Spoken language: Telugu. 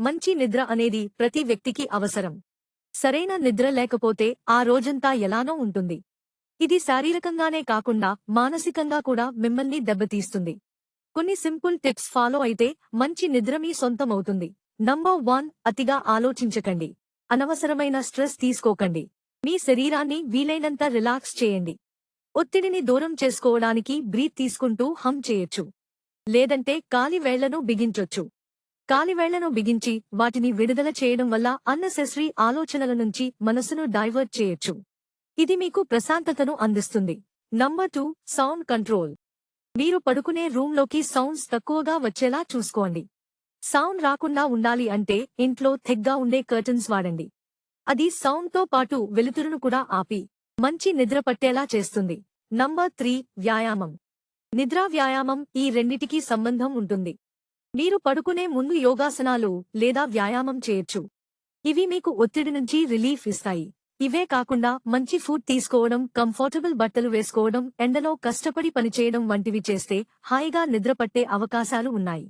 మంచి నిద్ర అనేది ప్రతి వ్యక్తికి అవసరం. సరైన నిద్ర లేకపోతే ఆ రోజంతా ఎలానో ఉంటుంది. ఇది శారీరకంగానే కాకుండా మానసికంగా కూడా మిమ్మల్ని దెబ్బతీస్తుంది. కొన్ని సింపుల్ టిప్స్ ఫాలో అయితే మంచి నిద్ర మీ సొంతమవుతుంది. నంబర్ వన్ అతిగా ఆలోచించకండి. అనవసరమైన స్ట్రెస్ తీసుకోకండి. మీ శరీరాన్ని వీలైనంత రిలాక్స్ చేయండి. ఒత్తిడిని దూరం చేసుకోవడానికి బ్రీత్ తీసుకుంటూ హమ్ చేయొచ్చు. లేదంటే కాలివేళ్ళను బిగించొచ్చు. కాలివేళ్ళను బిగించి వాటిని విడుదల చేయడం వల్ల అన్నసెసరీ ఆలోచనల నుంచి మనసును డైవర్ట్ చేయొచ్చు. ఇది మీకు ప్రశాంతతను అందిస్తుంది. Number two sound control. మీరు పడుకునే రూంలోకి సౌండ్స్ తక్కువగా వచ్చేలా చూసుకోండి. సౌండ్ రాకుండా ఉండాలి అంటే ఇంట్లో థిగ్గా ఉండే కర్టన్స్ వాడండి. అది సౌండ్తో పాటు వెలుతురును కూడా ఆపి మంచి నిద్ర పట్టేలా చేస్తుంది. నంబర్ త్రీ వ్యాయామం. నిద్రా వ్యాయామం ఈ రెండిటికీ సంబంధం ఉంటుంది. మీరు పడుకునే ముందు యోగాసనాలు లేదా వ్యాయామం చేయొచ్చు. ఇవి మీకు ఒత్తిడి నుంచి రిలీఫ్ ఇస్తాయి. ఇవే కాకుండా మంచి ఫుడ్ తీసుకోవడం కంఫర్టబుల్ బట్టలు వేసుకోవడం ఎండలో కష్టపడి పనిచేయడం వంటివి చేస్తే హాయిగా నిద్రపట్టే అవకాశాలు ఉన్నాయి.